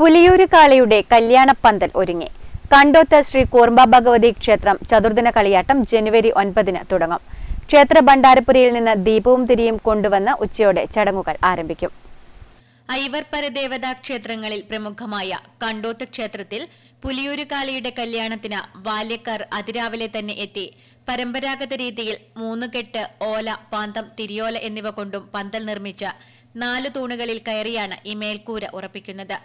പുലിയൂര് കാളിയുടെ കല്യാണപ്പന്തൽ ഒരുങ്ങി. കണ്ടോത്ത് ശ്രീ കൂർമ്പ ഭഗവതി ക്ഷേത്രം ചതുർദിന കളിയാട്ടം ജനുവരി ഒൻപതിന് തുടങ്ങും. ക്ഷേത്ര ഭണ്ഡാരപുരയിൽ നിന്ന് ദീപവും തിരിയും കൊണ്ടുവന്ന് ഉച്ചയോടെ ചടങ്ങുകൾ ആരംഭിക്കും. ഐവർ ദേവതാ ക്ഷേത്രങ്ങളിൽ പ്രമുഖമായ കണ്ടോത്ത് ക്ഷേത്രത്തിൽ പുലിയൂര് കാളിയുടെ കല്യാണത്തിന് ബാല്യക്കാർ അതിരാവിലെ തന്നെ എത്തി. പരമ്പരാഗത രീതിയിൽ മൂന്ന് കെട്ട് ഓല പാന്തം തിരിയോല എന്നിവ കൊണ്ടും പന്തൽ നിർമ്മിച്ച നാല് തൂണുകളിൽ കയറിയാണ് ഈ മേൽക്കൂര ഉറപ്പിക്കുന്നത്.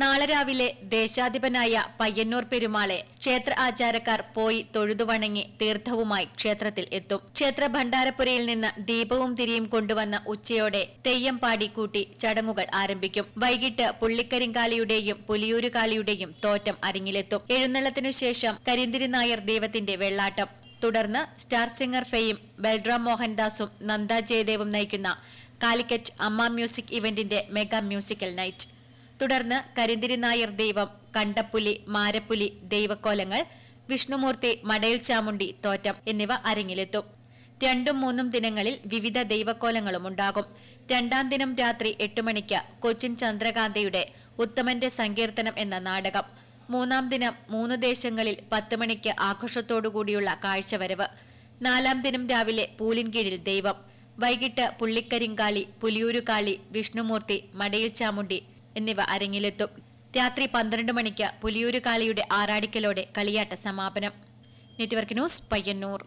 നാളെ രാവിലെ ദേശാധിപനായ പയ്യന്നൂർ പെരുമാളെ ക്ഷേത്ര ആചാരക്കാർ പോയി തൊഴുതുവണങ്ങി തീർത്ഥവുമായി ക്ഷേത്രത്തിൽ എത്തും. ക്ഷേത്ര ഭണ്ഡാരപ്പുരയിൽ നിന്ന് ദീപവും തിരിയും കൊണ്ടുവന്ന ഉച്ചയോടെ തെയ്യം പാടിക്കൂട്ടി ചടങ്ങുകൾ ആരംഭിക്കും. വൈകിട്ട് പുള്ളിക്കരിങ്കാളിയുടെയും പുലിയൂരുകാളിയുടെയും തോറ്റം അരങ്ങിലെത്തും എഴുന്നള്ളത്തിനു ശേഷം കരിന്തിരി നായർ ദൈവത്തിന്റെ വെള്ളാട്ടം. തുടർന്ന് സ്റ്റാർ സിംഗർ ഫെയും ബൽറാം മോഹൻദാസും നന്ദ ജയദേവും നയിക്കുന്ന കാലിക്കറ്റ് അമ്മ മ്യൂസിക് ഇവന്റിന്റെ മെഗാ മ്യൂസിക്കൽ നൈറ്റ്. തുടർന്ന് കരിന്തിരി നായർ ദൈവം കണ്ടപ്പുലി മാരപ്പുലി ദൈവക്കോലങ്ങൾ വിഷ്ണുമൂർത്തി മടയിൽ ചാമുണ്ടി തോറ്റം എന്നിവ അരങ്ങിലെത്തും. രണ്ടും മൂന്നും ദിനങ്ങളിൽ വിവിധ ദൈവക്കോലങ്ങളും ഉണ്ടാകും. രണ്ടാം ദിനം രാത്രി എട്ട് മണിക്ക് കൊച്ചിൻ ചന്ദ്രകാന്തയുടെ ഉത്തമന്റെ സങ്കീർത്തനം എന്ന നാടകം. മൂന്നാം ദിനം മൂന്ന് ദേശങ്ങളിൽ പത്ത് മണിക്ക് ആഘോഷത്തോടുകൂടിയുള്ള കാഴ്ചവരവ്. നാലാം ദിനം രാവിലെ പൂലിൻകീഴിൽ ദൈവം. വൈകിട്ട് പുള്ളിക്കരിങ്കാളി പുലിയൂരുകാളി വിഷ്ണുമൂർത്തി മടയിൽ ചാമുണ്ടി എന്നിവ അരങ്ങിലെത്തും. രാത്രി പന്ത്രണ്ട് മണിക്ക് പുലിയൂരുകാളിയുടെ ആറാടിക്കലോടെ കളിയാട്ട സമാപനം. Network news Payyanur.